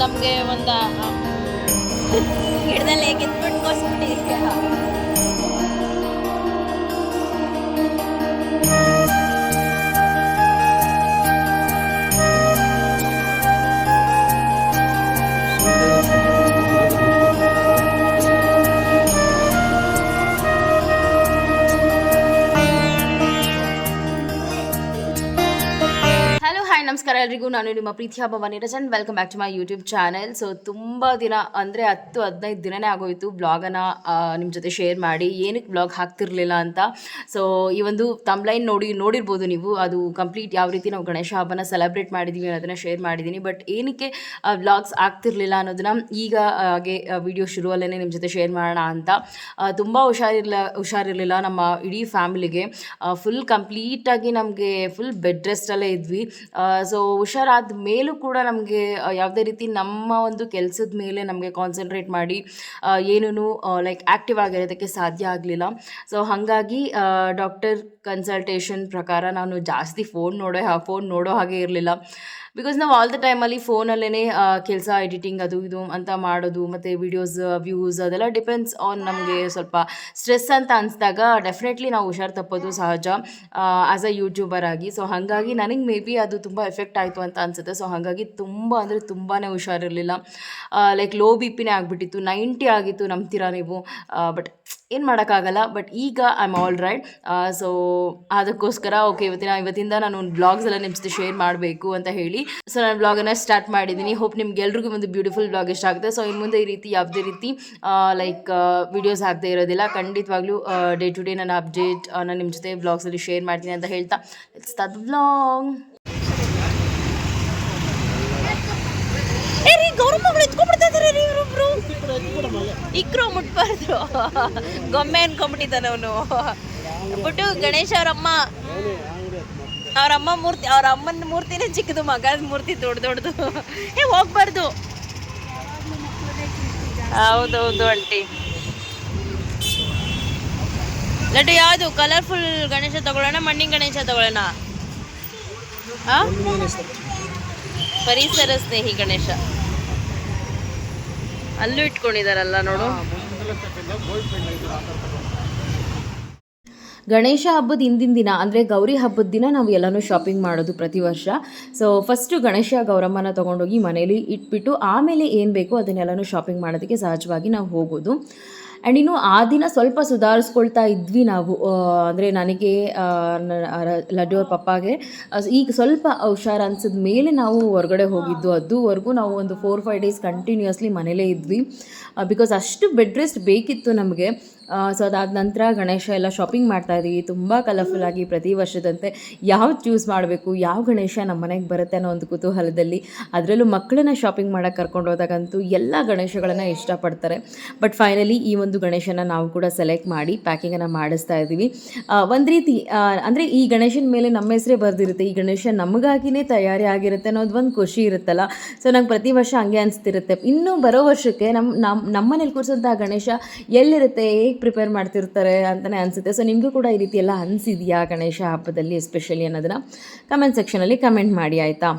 ನಮಗೆ ಒಂದು ಗಿಡದಲ್ಲಿ ಕಿತ್ಬಿಟ್ಟು ಕೋಸ್ಬಿಟ್ಟಿದ್ಯಾ ಎಲ್ರಿಗೂ ನಾನು ನಿಮ್ಮ ಪ್ರೀತಿಯ ಹಬ್ಬ Rajan. Welcome back to my YouTube channel so ತುಂಬ ದಿನ ಅಂದರೆ ಹತ್ತು, ಹದಿನೈದು ದಿನನೇ ಆಗೋಯಿತು ಬ್ಲಾಗನ್ನು ನಿಮ್ಮ ಜೊತೆ ಶೇರ್ ಮಾಡಿ. ಏನಕ್ಕೆ ಬ್ಲಾಗ್ ಹಾಕ್ತಿರ್ಲಿಲ್ಲ ಅಂತ? ಸೊ ಈ ಒಂದು ತಮ್ಲೈನ್ ನೋಡಿ, ನೋಡಿರ್ಬೋದು ನೀವು. ಅದು ಕಂಪ್ಲೀಟ್ ಯಾವ ರೀತಿ ನಾವು ಗಣೇಶ ಹಬ್ಬನ ಸೆಲೆಬ್ರೇಟ್ ಮಾಡಿದ್ದೀವಿ ಅನ್ನೋದನ್ನು ಶೇರ್ ಮಾಡಿದ್ದೀನಿ ಬಟ್ ಏನಕ್ಕೆ ಬ್ಲಾಗ್ಸ್ ಆಗ್ತಿರ್ಲಿಲ್ಲ ಅನ್ನೋದನ್ನ ಈಗ, ಹಾಗೆ ವಿಡಿಯೋ ಶುರುವಲ್ಲೇ ನಿಮ್ಮ ಜೊತೆ ಶೇರ್ ಮಾಡೋಣ ಅಂತ. ತುಂಬ ಹುಷಾರಿಲ್ಲ ಹುಷಾರಿರಲಿಲ್ಲ ನಮ್ಮ ಇಡೀ ಫ್ಯಾಮಿಲಿಗೆ ಫುಲ್ ಕಂಪ್ಲೀಟಾಗಿ ನಮಗೆ ಫುಲ್ ಬೆಡ್ ರೆಸ್ಟಲ್ಲೇ ಇದ್ವಿ. ಸೊ ಹುಷಾರಾದ ಮೇಲೂ ಕೂಡ ನಮಗೆ ಯಾವುದೇ ರೀತಿ ನಮ್ಮ ಒಂದು ಕೆಲಸದ ಮೇಲೆ ನಮಗೆ ಕಾನ್ಸಂಟ್ರೇಟ್ ಮಾಡಿ ಏನೂ ಲೈಕ್ ಆ್ಯಕ್ಟಿವ್ ಆಗಿರೋದಕ್ಕೆ ಸಾಧ್ಯ ಆಗಲಿಲ್ಲ. ಸೊ ಹಾಗಾಗಿ ಡಾಕ್ಟರ್ ಕನ್ಸಲ್ಟೇಷನ್ ಪ್ರಕಾರ ನಾನು ಜಾಸ್ತಿ ಫೋನ್ ನೋಡೋ ಫೋನ್ ನೋಡೋ ಹಾಗೆ ಇರಲಿಲ್ಲ. ಬಿಕಾಸ್ ನಾವು ಆಲ್ ದ ಟೈಮಲ್ಲಿ ಫೋನಲ್ಲೇ ಕೆಲಸ ಎಡಿಟಿಂಗ್ ಅದು ಇದು ಅಂತ ಮಾಡೋದು, ಮತ್ತು ವಿಡಿಯೋಸ್ ವ್ಯೂಸ್ ಅದೆಲ್ಲ ಡಿಪೆಂಡ್ಸ್ ಆನ್ ನಮಗೆ ಸ್ವಲ್ಪ ಸ್ಟ್ರೆಸ್ ಅಂತ ಅನಿಸಿದಾಗ ಡೆಫಿನೆಟ್ಲಿ ನಾವು ಹುಷಾರು ತಪ್ಪೋದು ಸಹಜ. ಆ್ಯಸ್ ಅ ಯೂಟ್ಯೂಬರ್ ಆಗಿ. ಸೊ ಹಾಗಾಗಿ ನನಗೆ ಮೇ ಬಿ ಅದು ತುಂಬ ಎಫೆಕ್ಟ್ ಆಯಿತು ಅಂತ ಅನಿಸುತ್ತೆ. ಸೊ ಹಾಗಾಗಿ ತುಂಬ ಅಂದರೆ ತುಂಬಾ ಹುಷಾರಿರಲಿಲ್ಲ ಲೈಕ್ ಲೋ ಬಿ ಪಿನೇ ಆಗಿಬಿಟ್ಟಿತ್ತು. ನೈಂಟಿ ಆಗಿತ್ತು ನಂಬ್ತೀರಾ ನೀವು? ಬಟ್ ಏನು ಮಾಡೋಕ್ಕಾಗಲ್ಲ ಬಟ್ ಈಗ I am all right so ಅದಕ್ಕೋಸ್ಕರ ಓಕೆ ಇವತ್ತಿನ, ಇವತ್ತಿಂದ ನಾನು ಒಂದು ಬ್ಲಾಗ್ಸ್ ಎಲ್ಲ ನಿಮ್ಮ ಜೊತೆ ಶೇರ್ ಮಾಡಬೇಕು ಅಂತ ಹೇಳಿ. ಸೊ ನಾನು ಬ್ಲಾಗನ್ನು ಸ್ಟಾರ್ಟ್ ಮಾಡಿದ್ದೀನಿ ಹೋಪ್ ನಿಮ್ಗೆ ಎಲ್ರಿಗೂ ಒಂದು ಬ್ಯೂಟಿಫುಲ್ ಬ್ಲಾಗ್ ಇಷ್ಟ ಆಗುತ್ತೆ. ಸೊ ಇನ್ನು ಮುಂದೆ ಈ ರೀತಿ ಯಾವುದೇ ರೀತಿ ಲೈಕ್ ವಿಡಿಯೋಸ್ ಆಗದೇ ಇರೋದಿಲ್ಲ. ಖಂಡಿತವಾಗ್ಲೂ ಡೇ ಟು ಡೇ ನನ್ನ ಅಪ್ಡೇಟ್ ನಾನು ನಿಮ್ಮ ಜೊತೆ ಬ್ಲಾಗ್ಸಲ್ಲಿ ಶೇರ್ ಮಾಡ್ತೀನಿ ಅಂತ ಹೇಳ್ತಾ. ಇಟ್ಸ್ ತದ್ ಬ್ಲಾಗ್ ಇಕ್ರು ಮುಟ್ಬಾರ್ದು. ಗೊಂಬೆ ಅನ್ಕೊಂಡ್ಬಿಟ್ಟಿದ್ದಾನೆ ಅವನು. ಬಿಟ್ಟು ಗಣೇಶ ಅವರಮ್ಮ ಅವ್ರ ಅಮ್ಮ ಮೂರ್ತಿ ಅವ್ರ ಅಮ್ಮನ ಮೂರ್ತಿನೇ ಚಿಕ್ಕದು, ಮಗನ ಮೂರ್ತಿ ದೊಡ್ಡ ದೊಡ್ಡದು ಏ, ಹೋಗ್ಬಾರ್ದು. ಹೌದೌದು ಅಂಟಿ ಲಡ್ಡು ಯಾವುದು? ಕಲರ್ಫುಲ್ ಗಣೇಶ ತಗೊಳ್ಳೋಣ, ಮಣ್ಣಿನ ಗಣೇಶ ತಗೊಳ್ಳೋಣ? ಪರಿಸರ ಸ್ನೇಹಿ ಗಣೇಶ. ಅಲ್ಲೂ ಇಟ್ಕೊಂಡಿದಾರಲ್ಲ ನೋಡು. ಗಣೇಶ ಹಬ್ಬದ ಹಿಂದಿನ ದಿನ, ಅಂದರೆ ಗೌರಿ ಹಬ್ಬದ ದಿನ ನಾವು ಎಲ್ಲನೂ ಶಾಪಿಂಗ್ ಮಾಡೋದು ಪ್ರತಿ ವರ್ಷ. ಸೊ ಫಸ್ಟು ಗಣೇಶ ಗೌರಮ್ಮನ ತೊಗೊಂಡೋಗಿ ಮನೇಲಿ ಇಟ್ಬಿಟ್ಟು, ಆಮೇಲೆ ಏನು ಬೇಕೋ ಅದನ್ನೆಲ್ಲನೂ ಶಾಪಿಂಗ್ ಮಾಡೋದಕ್ಕೆ ಸಹಜವಾಗಿ ನಾವು ಹೋಗೋದು. ಆ್ಯಂಡ್ ಇನ್ನು ಆ ದಿನ ಸ್ವಲ್ಪ ಸುಧಾರಿಸ್ಕೊಳ್ತಾ ಇದ್ವಿ ನಾವು. ಅಂದರೆ ನನಗೆ ಲಡ್ಡು ಅವ್ರ ಪಪ್ಪಾಗೆ ಈಗ ಸ್ವಲ್ಪ ಹುಷಾರು ಅನ್ಸಿದ ಮೇಲೆ ನಾವು ಹೊರಗಡೆ ಹೋಗಿದ್ದು. ಅದುವರೆಗೂ ನಾವು ಒಂದು ಫೋರ್ ಫೈವ್ ಡೇಸ್ ಕಂಟಿನ್ಯೂಸ್ಲಿ ಮನೇಲೇ ಇದ್ವಿ. ಬಿಕಾಸ್ ಅಷ್ಟು ಬೆಡ್ ರೆಸ್ಟ್ ಬೇಕಿತ್ತು ನಮಗೆ. ಸೊ ಅದಾದ ನಂತರ ಗಣೇಶ ಎಲ್ಲ ಶಾಪಿಂಗ್ ಮಾಡ್ತಾ ಇದ್ದೀವಿ ತುಂಬ ಕಲರ್ಫುಲ್ ಆಗಿ ಪ್ರತಿ ವರ್ಷದಂತೆ ಯಾವ್ದು ಚೂಸ್ ಮಾಡಬೇಕು, ಯಾವ ಗಣೇಶ ನಮ್ಮ ಮನೆಗೆ ಬರುತ್ತೆ ಅನ್ನೋ ಒಂದು ಕುತೂಹಲದಲ್ಲಿ ಅದರಲ್ಲೂ ಮಕ್ಕಳನ್ನ ಶಾಪಿಂಗ್ ಮಾಡೋಕ್ಕೆ ಕರ್ಕೊಂಡು ಹೋದಾಗಂತೂ ಎಲ್ಲ ಗಣೇಶಗಳನ್ನು ಇಷ್ಟಪಡ್ತಾರೆ. ಬಟ್ ಫೈನಲಿ ಈ ಒಂದು ಗಣೇಶನ ನಾವು ಕೂಡ ಸೆಲೆಕ್ಟ್ ಮಾಡಿ ಪ್ಯಾಕಿಂಗನ್ನು ಮಾಡಿಸ್ತಾ ಇದ್ದೀವಿ. ಒಂದು ರೀತಿ ಅಂದರೆ ಈ ಗಣೇಶನ ಮೇಲೆ ನಮ್ಮ ಹೆಸರೇ ಬರೆದಿರುತ್ತೆ. ಈ ಗಣೇಶ ನಮಗಾಗಿನೇ ತಯಾರಿ ಆಗಿರುತ್ತೆ ಅನ್ನೋದು ಒಂದು ಖುಷಿ ಇರುತ್ತಲ್ಲ. ಸೊ ನಂಗೆ ಪ್ರತಿ ವರ್ಷ ಹಂಗೆ ಅನಿಸ್ತಿರುತ್ತೆ. ಇನ್ನು ಬರೋ ವರ್ಷಕ್ಕೆ ನಮ್ಮ ನಮ್ಮ ನಮ್ಮನೇಲಿ ಕೂರಿಸೋಂಥ ಗಣೇಶ ಎಲ್ಲಿರುತ್ತೆ? ಹೇಗೆ ಪ್ರಿಪೇರ್ ಮಾಡ್ತಿರ್ತಾರೆ ಅಂತಲೇ ಅನಿಸುತ್ತೆ. ಸೊ ನಿಮಗೂ ಕೂಡ ಈ ರೀತಿ ಎಲ್ಲ ಅನಿಸಿದೆಯಾ ಗಣೇಶ ಹಬ್ಬದಲ್ಲಿ ಎಸ್ಪೆಷಲಿ ಅನ್ನೋದನ್ನು ಕಮೆಂಟ್ ಸೆಕ್ಷನಲ್ಲಿ ಕಮೆಂಟ್ ಮಾಡಿ, ಆಯಿತಾ?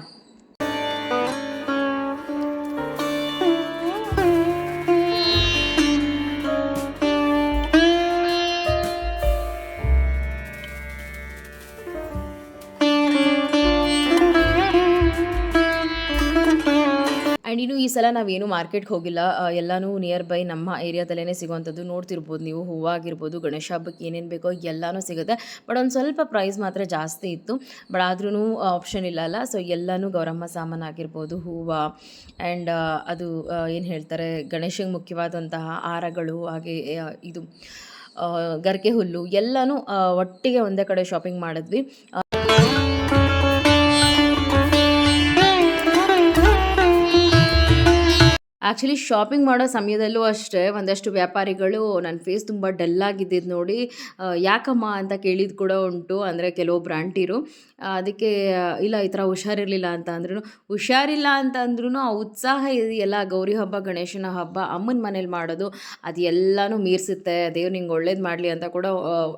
ನಾವೇನು ಮಾರ್ಕೆಟ್ಗೆ ಹೋಗಿಲ್ಲ. ಎಲ್ಲಾನು ನಿಯರ್ ಬೈ ನಮ್ಮ ಏರಿಯಾದಲ್ಲೇ ಸಿಗುವಂಥದ್ದು ನೋಡ್ತಿರ್ಬೋದು ನೀವು. ಹೂವು ಆಗಿರ್ಬೋದು ಗಣೇಶ ಹಬ್ಬಕ್ಕೆ ಏನೇನು ಬೇಕೋ ಎಲ್ಲನೂ ಸಿಗುತ್ತೆ. ಬಟ್ ಒಂದು ಸ್ವಲ್ಪ ಪ್ರೈಸ್ ಮಾತ್ರ ಜಾಸ್ತಿ ಇತ್ತು. ಬಟ್ ಆದ್ರೂ ಆಪ್ಷನ್ ಇಲ್ಲ ಅಲ್ಲ. ಸೊ ಎಲ್ಲನೂ ಗೌರಮ್ಮ ಸಾಮಾನು ಆಗಿರ್ಬೋದು, ಹೂವು ಆ್ಯಂಡ್ ಅದು ಏನು ಹೇಳ್ತಾರೆ, ಗಣೇಶಂಗೆ ಮುಖ್ಯವಾದಂತಹ ಹಾರಗಳು, ಹಾಗೆ ಇದು ಗರ್ಕೆ ಹುಲ್ಲು ಎಲ್ಲನೂ ಒಟ್ಟಿಗೆ ಒಂದೇ ಕಡೆ ಶಾಪಿಂಗ್ ಮಾಡಿದ್ವಿ. ಆ್ಯಕ್ಚುಲಿ ಶಾಪಿಂಗ್ ಮಾಡೋ ಸಮಯದಲ್ಲೂ ಅಷ್ಟೇ ಒಂದಷ್ಟು ವ್ಯಾಪಾರಿಗಳು ನನ್ನ ಫೇಸ್ ತುಂಬ ಡಲ್ ಆಗಿದ್ದಿದ್ದು ನೋಡಿ ಯಾಕಮ್ಮ ಅಂತ ಕೇಳಿದ್ದು ಕೂಡ ಉಂಟು. ಅಂದರೆ ಕೆಲವೊಬ್ರು ಆಂಟಿರು ಅದಕ್ಕೆ ಇಲ್ಲ, ಈ ಥರ ಹುಷಾರಿರಲಿಲ್ಲ ಅಂತ ಅಂದ್ರೂ ಹುಷಾರಿಲ್ಲ ಅಂತ ಅಂದ್ರೂ ಆ ಉತ್ಸಾಹ ಇದೆಯಲ್ಲ ಗೌರಿ ಹಬ್ಬ, ಗಣೇಶನ ಹಬ್ಬ, ಅಮ್ಮನ ಮನೇಲಿ ಮಾಡೋದು, ಅದು ಎಲ್ಲನೂ ಮೀರಿಸುತ್ತೆ. ದೇವ್ರು ನಿಂಗೆ ಒಳ್ಳೇದು ಮಾಡಲಿ ಅಂತ ಕೂಡ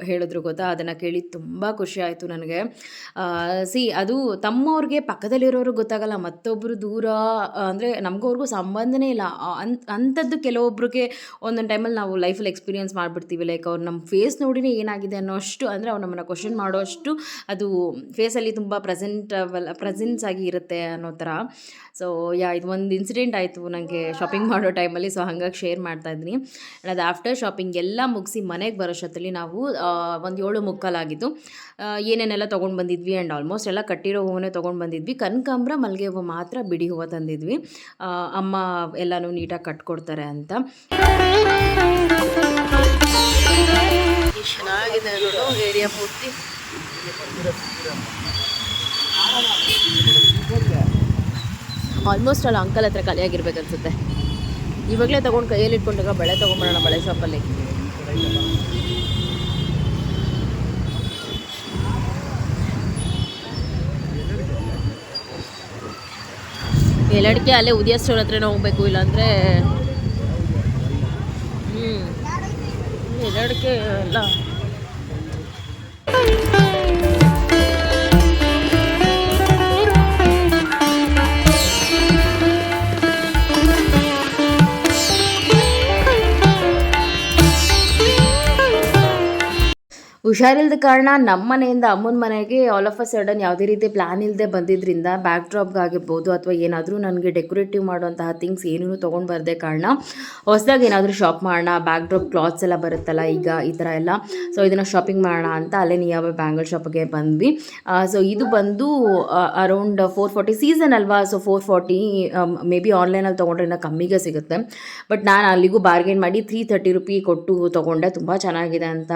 ಹೇಳಿದ್ರು ಗೊತ್ತಾ? ಅದನ್ನು ಕೇಳಿ ತುಂಬ ಖುಷಿ ಆಯಿತು ನನಗೆ. ಸಿ, ಅದು ತಮ್ಮವ್ರಿಗೆ ಪಕ್ಕದಲ್ಲಿರೋರು ಗೊತ್ತಾಗಲ್ಲ ಮತ್ತೊಬ್ಬರು ದೂರ, ಅಂದರೆ ನಮಗೂ ಅವ್ರಿಗೂ ಸಂಬಂಧನೇ ಇಲ್ಲ. ಅಂಥದ್ದು ಕೆಲವೊಬ್ರಿಗೆ ಒಂದೊಂದು ಟೈಮಲ್ಲಿ ನಾವು ಲೈಫಲ್ಲಿ ಎಕ್ಸ್ಪೀರಿಯೆನ್ಸ್ ಮಾಡಿಬಿಡ್ತೀವಿ. ಲೈಕ್ ಅವ್ರು ನಮ್ಮ ಫೇಸ್ ನೋಡಿನೇ ಏನಾಗಿದೆ ಅನ್ನೋ ಅಷ್ಟು ಅಂದರೆ ಅವ್ರು ನಮ್ಮನ್ನು ಕ್ವಶನ್ ಮಾಡೋ ಅಷ್ಟು ಅದು ಫೇಸಲ್ಲಿ ತುಂಬ ಪ್ರೆಸೆಂಟ್ ಪ್ರೆಸೆನ್ಸ್ ಆಗಿ ಇರುತ್ತೆ ಅನ್ನೋ ಥರ. ಸೊ ಯಾ ಇದು ಒಂದು ಇನ್ಸಿಡೆಂಟ್ ಆಯಿತು ನನಗೆ ಶಾಪಿಂಗ್ ಮಾಡೋ ಟೈಮಲ್ಲಿ ಸೊ ಹಾಗಾಗಿ ಶೇರ್ ಮಾಡ್ತಾ ಇದ್ದೀನಿ. ಅದು ಆಫ್ಟರ್ ಶಾಪಿಂಗ್ ಎಲ್ಲ ಮುಗಿಸಿ ಮನೆಗೆ ಬರೋಷ್ಟರಲ್ಲಿ ನಾವು ಒಂದು ಏಳು ಮುಕ್ಕಾಲಾಗಿತ್ತು ಏನೇನೆಲ್ಲ ತೊಗೊಂಡು ಬಂದಿದ್ವಿ ಆ್ಯಂಡ್ ಆಲ್ಮೋಸ್ಟ್ ಎಲ್ಲ ಕಟ್ಟಿರೋ ಹೂವನ್ನೇ ತೊಗೊಂಡು ಬಂದಿದ್ವಿ. ಕನಕಾಂಬ್ರ, ಮಲ್ಲಿಗೆ ಹೂವು ಮಾತ್ರ ಬಿಡಿ ಹೂವು ತಂದಿದ್ವಿ. ಅಮ್ಮ ಎಲ್ಲನೂ ನೀಟಾಗಿ ಕಟ್ಕೊಡ್ತಾರೆ ಅಂತ. ಚೆನ್ನಾಗಿದೆ ನೋಡು ಏರಿಯಾ ಪೂರ್ತಿ. ಆಲ್ಮೋಸ್ಟ್ ಅಲ್ಲಿ ಅಂಕಲ್ ಹತ್ರ ಕಲಿಯಾಗಿರ್ಬೇಕು ಅನ್ಸುತ್ತೆ. ಇವಾಗಲೇ ತಗೊಂಡು ಕೈಯಲ್ಲಿ ಇಟ್ಕೊಂಡಾಗ ಬಳೆ ತೊಗೊಂಬರೋಣ ಬಳೆ ಶಾಪಲ್ಲಿ ಎಲ್ಲಡಿಕೆ ಅಲ್ಲೇ ಉದಯ ಸ್ಟೋರ್ ಹತ್ರನೇ ಹೋಗ್ಬೇಕು ಇಲ್ಲಾಂದರೆ ಹ್ಞೂ ಎಲ್ಲಡಿಕೆ ಎಲ್ಲ ಹುಷಾರಿಲ್ಲದ ಕಾರಣ ನಮ್ಮ ಮನೆಯಿಂದ ಅಮ್ಮನ ಮನೆಗೆ ಆಲ್ ಆಫ್ ಅ ಸಡನ್ ಯಾವುದೇ ರೀತಿ ಪ್ಲ್ಯಾನ್ ಇಲ್ಲದೆ ಬಂದಿದ್ದರಿಂದ ಬ್ಯಾಕ್ ಡ್ರಾಪ್ಗಾಗಿರ್ಬೋದು ಅಥವಾ ಏನಾದರೂ ನನಗೆ ಡೆಕೋರೇಟಿವ್ ಮಾಡುವಂತಹ ಥಿಂಗ್ಸ್ ಏನೂ ತೊಗೊಂಡು ಬರದೆ ಕಾರಣ ಹೊಸದಾಗಿ ಏನಾದರೂ ಶಾಪ್ ಮಾಡೋಣ ಬ್ಯಾಕ್ ಡ್ರಾಪ್ ಕ್ಲಾತ್ಸ್ ಎಲ್ಲ ಬರುತ್ತಲ್ಲ ಈಗ ಈ ಥರ ಎಲ್ಲ. ಸೊ ಇದನ್ನು ಶಾಪಿಂಗ್ ಮಾಡೋಣ ಅಂತ ಅಲ್ಲೇ ನಿಯಾವ ಬ್ಯಾಂಗಲ್ ಶಾಪಿಗೆ ಬಂದ್ವಿ. ಸೊ ಇದು ಬಂದು ಅರೌಂಡ್ ಫೋರ್ ಫಾರ್ಟಿ ಸೀಸನ್ ಅಲ್ವಾ? So four forty maybe ಆನ್ಲೈನಲ್ಲಿ ತೊಗೊಂಡ್ರೆ ಇನ್ನೂ ಕಮ್ಮಿಗೆ ಸಿಗುತ್ತೆ. ಬಟ್ ನಾನು ಅಲ್ಲಿಗೂ ಬಾರ್ಗೇನ್ ಮಾಡಿ ತ್ರೀ ತರ್ಟಿ ರುಪಿ ಕೊಟ್ಟು ತೊಗೊಂಡೆ. ತುಂಬ ಚೆನ್ನಾಗಿದೆ ಅಂತ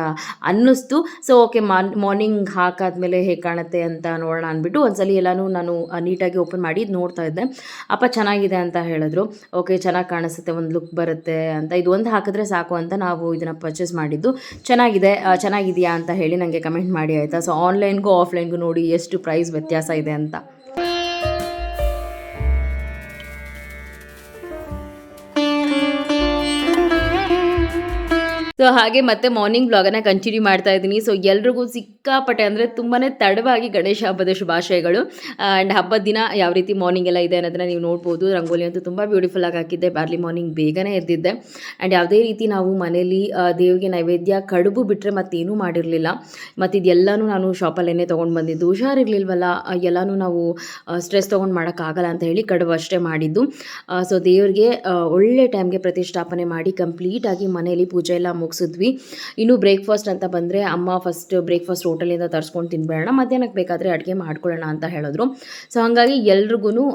ಅನ್ನಿಸ್ತು. ಸೊ ಓಕೆ ಮಾರ್ ಮಾರ್ನಿಂಗ್ ಹಾಕಾದ್ಮೇಲೆ ಹೇಗೆ ಕಾಣುತ್ತೆ ಅಂತ ನೋಡೋಣ ಅಂದ್ಬಿಟ್ಟು ಒಂದ್ಸಲಿ ಎಲ್ಲನೂ ನಾನು ನೀಟಾಗಿ ಓಪನ್ ಮಾಡಿ ನೋಡ್ತಾ ಇದ್ದೆ. ಅಪ್ಪ, ಚೆನ್ನಾಗಿದೆ ಅಂತ ಹೇಳಿದ್ರು. ಓಕೆ ಚೆನ್ನಾಗಿ ಕಾಣಿಸುತ್ತೆ, ಒಂದು ಲುಕ್ ಬರುತ್ತೆ ಅಂತ. ಇದು ಒಂದು ಹಾಕಿದ್ರೆ ಸಾಕು ಅಂತ ನಾವು ಇದನ್ನು ಪರ್ಚೇಸ್ ಮಾಡಿದ್ದು. ಚೆನ್ನಾಗಿದೆ ಚೆನ್ನಾಗಿದೆಯಾ ಅಂತ ಹೇಳಿ ನನಗೆ ಕಮೆಂಟ್ ಮಾಡಿ, ಆಯಿತಾ? ಸೊ ಆನ್ಲೈನ್ಗೂ ಆಫ್ಲೈನ್ಗೂ ನೋಡಿ ಎಷ್ಟು ಪ್ರೈಸ್ ವ್ಯತ್ಯಾಸ ಇದೆ ಅಂತ. ಹಾಗೆ ಮತ್ತೆ ಮಾರ್ನಿಂಗ್ ಬ್ಲಾಗನ್ನು ಕಂಟಿನ್ಯೂ ಮಾಡ್ತಾ ಇದ್ದೀನಿ. ಸೊ ಎಲ್ರಿಗೂ ಸಿಕ್ಕಾಪಟ್ಟೆ ಅಂದರೆ ತುಂಬಾ ತಡವಾಗಿ ಗಣೇಶ ಹಬ್ಬದ ಶುಭಾಶಯಗಳು. ಆ್ಯಂಡ್ ಹಬ್ಬದ ದಿನ ಯಾವ ರೀತಿ ಮಾರ್ನಿಂಗ್ ಎಲ್ಲ ಇದೆ ಅನ್ನೋದನ್ನ ನೀವು ನೋಡ್ಬೋದು. ರಂಗೋಲಿ ಅಂತೂ ತುಂಬ ಬ್ಯೂಟಿಫುಲ್ ಆಗಿ ಹಾಕಿದ್ದೆ. ಬಾರ್ಲಿ ಮಾರ್ನಿಂಗ್ ಬೇಗನೆ ಎದ್ದಿದ್ದೆ. ಆ್ಯಂಡ್ ಯಾವುದೇ ರೀತಿ ನಾವು ಮನೇಲಿ ದೇವಿಗೆ ನೈವೇದ್ಯ ಕಡುಬು ಬಿಟ್ಟರೆ ಮತ್ತೇನೂ ಮಾಡಿರಲಿಲ್ಲ. ಮತ್ತು ಇದೆಲ್ಲನೂ ನಾನು ಶಾಪಲ್ಲೇ ತೊಗೊಂಡು ಬಂದಿದ್ದು. ಹುಷಾರಿರ್ಲಿಲ್ವಲ್ಲ ಎಲ್ಲನೂ ನಾವು ಸ್ಟ್ರೆಸ್ ತೊಗೊಂಡು ಮಾಡೋಕ್ಕಾಗಲ್ಲ ಅಂತ ಹೇಳಿ ಕಡುಬು ಅಷ್ಟೇ ಮಾಡಿದ್ದು. ಸೊ ದೇವ್ರಿಗೆ ಒಳ್ಳೆ ಟೈಮ್ಗೆ ಪ್ರತಿಷ್ಠಾಪನೆ ಮಾಡಿ ಕಂಪ್ಲೀಟಾಗಿ ಮನೆಯಲ್ಲಿ ಪೂಜೆ ಎಲ್ಲ ಮುಗಿಸಿದ್ವಿ. ಇನ್ನು ಬ್ರೇಕ್ಫಾಸ್ಟ್ ಅಂತ ಬಂದರೆ ಅಮ್ಮ ಫಸ್ಟ್ ಬ್ರೇಕ್ಫಾಸ್ಟ್ ಹೋಟೆಲಿಂದ ತರಿಸ್ಕೊಂಡು ತಿನ್ಬೇಡ ಮಧ್ಯಾಹ್ನಕ್ಕೆ ಬೇಕಾದರೆ ಅಡುಗೆ ಮಾಡ್ಕೊಳ್ಳೋಣ ಅಂತ ಹೇಳಿದ್ರು. ಸೊ ಹಾಗಾಗಿ ಎಲ್ರಿಗೂ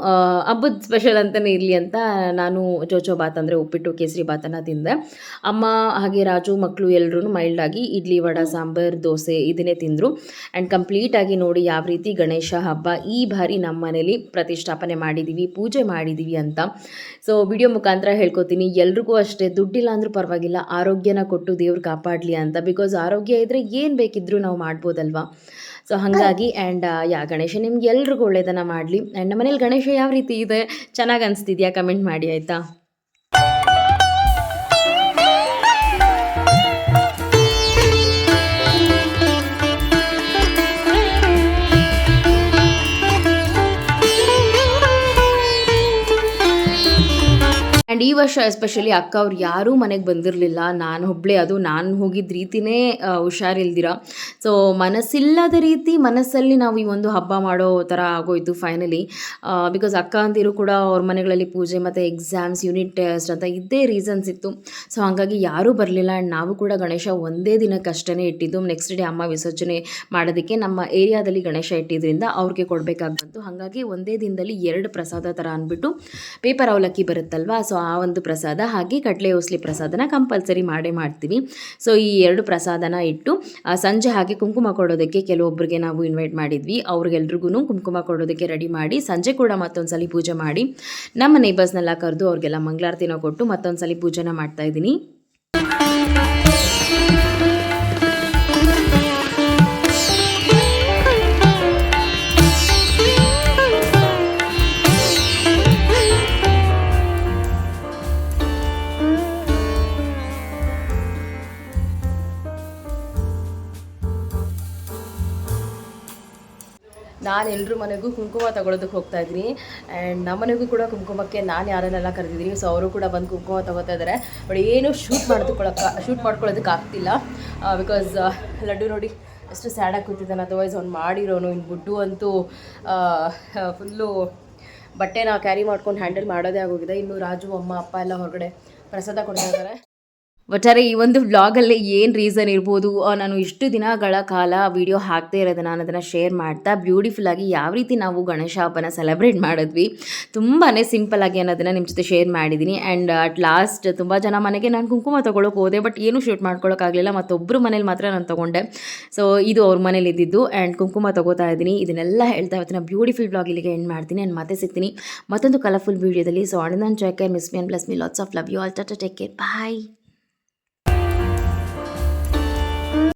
ಹಬ್ಬದ ಸ್ಪೆಷಲ್ ಅಂತಲೇ ಇರಲಿ ಅಂತ ನಾನು ಚೋಚೋ ಬಾತ್ ಅಂದರೆ ಉಪ್ಪಿಟ್ಟು, ಕೇಸರಿ ಬಾತನ್ನು ತಿಂದೆ. ಅಮ್ಮ ಹಾಗೆ ರಾಜು ಮಕ್ಕಳು ಎಲ್ಲರೂ ಮೈಲ್ಡಾಗಿ ಇಡ್ಲಿ ವಡಾ, ಸಾಂಬಾರ್, ದೋಸೆ ಇದನ್ನೇ ತಿಂದರು. ಆ್ಯಂಡ್ ಕಂಪ್ಲೀಟಾಗಿ ನೋಡಿ ಯಾವ ರೀತಿ ಗಣೇಶ ಹಬ್ಬ ಈ ಬಾರಿ ನಮ್ಮ ಮನೇಲಿ ಪ್ರತಿಷ್ಠಾಪನೆ ಮಾಡಿದ್ದೀವಿ ಪೂಜೆ ಮಾಡಿದ್ದೀವಿ ಅಂತ. ಸೊ ವಿಡಿಯೋ ಮುಖಾಂತರ ಹೇಳ್ಕೊತೀನಿ. ಎಲ್ರಿಗೂ ಅಷ್ಟೇ, ದುಡ್ಡಿಲ್ಲ ಅಂದರೂ ಪರವಾಗಿಲ್ಲ, ಆರೋಗ್ಯನ ಕೊಟ್ಟು ದೇವ್ರು ಕಾಪಾಡಲಿ ಅಂತ ಬಿಕಾಸ್ ಆರೋಗ್ಯ ಇದ್ರೆ ಏನು ಬೇಕಿದ್ರು ನಾವು ಮಾಡ್ಬೋದಲ್ವಾ? ಸೊ ಹಾಗಾಗಿ ಆ್ಯಂಡ್ ಯಾ ಗಣೇಶ, ನಿಮ್ಗೆ ಎಲ್ರಿಗೂ ಒಳ್ಳೇದನ್ನು ಮಾಡಲಿ. ಆ್ಯಂಡ್ ನಮ್ಮ ಮನೇಲಿ ಗಣೇಶ ಯಾವ ರೀತಿ ಇದೆ? ಚೆನ್ನಾಗಿ ಅನಿಸ್ತಿದ್ಯಾ? ಕಮೆಂಟ್ ಮಾಡಿ, ಆಯಿತಾ? ಆ್ಯಂಡ್ ಈ ವರ್ಷ ಎಸ್ಪೆಷಲಿ ಅಕ್ಕ ಅವ್ರು ಯಾರೂ ಮನೆಗೆ ಬಂದಿರಲಿಲ್ಲ. ನಾನು ಒಬ್ಬಳೇ ಅದು ನಾನು ಹೋಗಿದ್ದ ರೀತಿನೇ ಆ, ಹುಷಾರಿಲ್ದಿರ. ಸೊ ಮನಸ್ಸಿಲ್ಲದ ರೀತಿ ಮನಸ್ಸಲ್ಲಿ ನಾವು ಈ ಒಂದು ಹಬ್ಬ ಮಾಡೋ ಥರ ಆಗೋಯ್ತು ಫೈನಲಿ ಬಿಕಾಸ್ ಅಕ್ಕ ಅಂದಿರು ಕೂಡ ಅವ್ರ ಮನೆಗಳಲ್ಲಿ ಪೂಜೆ ಮತ್ತು ಎಕ್ಸಾಮ್ಸ್ ಯೂನಿಟ್ ಟೆಸ್ಟ್ ಅಂತ ಇದ್ದೇ ರೀಸನ್ಸ್ ಇತ್ತು. ಸೊ ಹಾಗಾಗಿ ಯಾರೂ ಬರಲಿಲ್ಲ. ಆ್ಯಂಡ್ ನಾವು ಕೂಡ ಗಣೇಶ ಒಂದೇ ದಿನಕ್ಕಷ್ಟೇ ಇಟ್ಟಿದ್ದು. ನೆಕ್ಸ್ಟ್ ಡೇ ಅಮ್ಮ ವಿಸರ್ಜನೆ ಮಾಡೋದಕ್ಕೆ ನಮ್ಮ ಏರಿಯಾದಲ್ಲಿ ಗಣೇಶ ಇಟ್ಟಿದ್ರಿಂದ ಅವ್ರಿಗೆ ಕೊಡಬೇಕಾಗಿ ಬಂತು ಹಾಗಾಗಿ ಒಂದೇ ದಿನದಲ್ಲಿ ಎರಡು ಪ್ರಸಾದ ಥರ ಅಂದ್ಬಿಟ್ಟು ಪೇಪರ್ ಅವಲಕ್ಕಿ ಬರುತ್ತಲ್ವಾ? ಸೊ ಆ ಒಂದು ಪ್ರಸಾದ ಹಾಗೆ ಕಡಲೆ ಉಸ್ಲಿ ಪ್ರಸಾದನ ಕಂಪಲ್ಸರಿ ಮಾಡೇ ಮಾಡ್ತೀವಿ. ಸೊ ಈ ಎರಡು ಪ್ರಸಾದನ ಇಟ್ಟು ಸಂಜೆ ಹಾಗೆ ಕುಂಕುಮ ಕೊಡೋದಕ್ಕೆ ಕೆಲವೊಬ್ಬರಿಗೆ ನಾವು ಇನ್ವೈಟ್ ಮಾಡಿದ್ವಿ. ಅವ್ರಿಗೆಲ್ರಿಗೂ ಕುಂಕುಮ ಕೊಡೋದಕ್ಕೆ ರೆಡಿ ಮಾಡಿ, ಸಂಜೆ ಕೂಡ ಮತ್ತೊಂದ್ಸಲಿ ಪೂಜೆ ಮಾಡಿ. ನಮ್ಮ ನೇಬರ್ಸ್ನೆಲ್ಲ ಕರೆದು ಅವ್ರಿಗೆಲ್ಲ ಮಂಗಳಾರತಿನ ಕೊಟ್ಟು ಮತ್ತೊಂದ್ಸಲಿ ಪೂಜೆನ ಮಾಡ್ತಾ ಇದ್ದೀನಿ. ನಾನು ಎಲ್ಲರೂ ಮನೆಗೂ ಕುಂಕುಮ ತಗೊಳೋದಕ್ಕೆ ಹೋಗ್ತಾ ಇದ್ದೀನಿ. ಆ್ಯಂಡ್ ನಮ್ಮ ಮನೆಗೂ ಕೂಡ ಕುಂಕುಮಕ್ಕೆ ನಾನು ಯಾರನ್ನೆಲ್ಲ ಕರೆದಿದ್ದೀನಿ ಸೊ ಅವರು ಕೂಡ ಬಂದು ಕುಂಕುಮ ತಗೋತಾ ಇದ್ದಾರೆ ಬಟ್ ಏನು ಶೂಟ್ ಮಾಡ್ಕೊಳ್ಳೋಕೆ ಶೂಟ್ ಮಾಡ್ಕೊಳ್ಳೋದಕ್ಕೆ ಆಗ್ತಿಲ್ಲ. ಬಿಕಾಸ್ ಲಡ್ಡು ನೋಡಿ ಎಷ್ಟು ಸ್ಯಾಡಾಗಿ ಕೂತಿದ್ದಾನೆ. ಅದರ್ವೈಸ್ ಅವ್ನು ಮಾಡಿರೋನು ಇನ್ನು ಬುಡ್ಡು ಅಂತೂ ಫುಲ್ಲು ಬಟ್ಟೆನ ಕ್ಯಾರಿ ಮಾಡ್ಕೊಂಡು ಹ್ಯಾಂಡಲ್ ಮಾಡೋದೇ ಆಗೋಗಿದೆ. ಇನ್ನು ರಾಜು, ಅಮ್ಮ, ಅಪ್ಪ ಎಲ್ಲ ಹೊರಗಡೆ ಪ್ರಸಾದ ಕೊಡ್ತಾ ಇದ್ದಾರೆ ಒಟ್ಟಾರೆ ಈ ಒಂದು ವ್ಲಾಗಲ್ಲಿ ಏನು ರೀಸನ್ ಇರ್ಬೋದು? ನಾನು ಇಷ್ಟು ದಿನಗಳ ಕಾಲ ವಿಡಿಯೋ ಹಾಕ್ತಾ ಇರೋದು ನಾನು ಅದನ್ನು ಶೇರ್ ಮಾಡ್ತಾ ಬ್ಯೂಟಿಫುಲ್ಲಾಗಿ ಯಾವ ರೀತಿ ನಾವು ಗಣೇಶ ಹಬ್ಬನ ಸೆಲೆಬ್ರೇಟ್ ಮಾಡಿದ್ವಿ. ತುಂಬಾ ಸಿಂಪಲ್ಲಾಗಿ ಅನ್ನೋದನ್ನು ನಿಮ್ಮ ಜೊತೆ ಶೇರ್ ಮಾಡಿದ್ದೀನಿ ಆ್ಯಂಡ್ ಅಟ್ ಲಾಸ್ಟ್ ತುಂಬ ಜನ ಮನೆಗೆ ನಾನು ಕುಂಕುಮ ತೊಗೊಳಕ್ಕೆ ಹೋದೆ ಬಟ್ ಏನು ಶೂಟ್ ಮಾಡ್ಕೊಳ್ಳೋಕ್ಕಾಗಲಿಲ್ಲ ಮತ್ತೊಬ್ಬರು ಮನೇಲಿ ಮಾತ್ರ ನಾನು ತೊಗೊಂಡೆ. ಸೊ ಇದು ಅವ್ರ ಮನೇಲಿ ಇದ್ದಿದ್ದು. ಆ್ಯಂಡ್ ಕುಂಕುಮ ತೊಗೋತಾ ಇದ್ದೀನಿ. ಇದನ್ನೆಲ್ಲ ಹೇಳ್ತಾ ಇವತ್ತಿನ ಬ್ಯೂಟಿಫುಲ್ ಬ್ಲಾಗ್ ಇಲ್ಲಿಗೆ ಎಂಡ್ ಮಾಡ್ತೀನಿ. ಆ್ಯಂಡ್ ಮತ್ತೆ ಸಿಗ್ತೀನಿ. ಮತ್ತೊಂದು ಕಲರ್ಫುಲ್ ವೀಡಿಯೋದಲ್ಲಿ so Anand check care miss me and plus me lots of love you all tata take care bye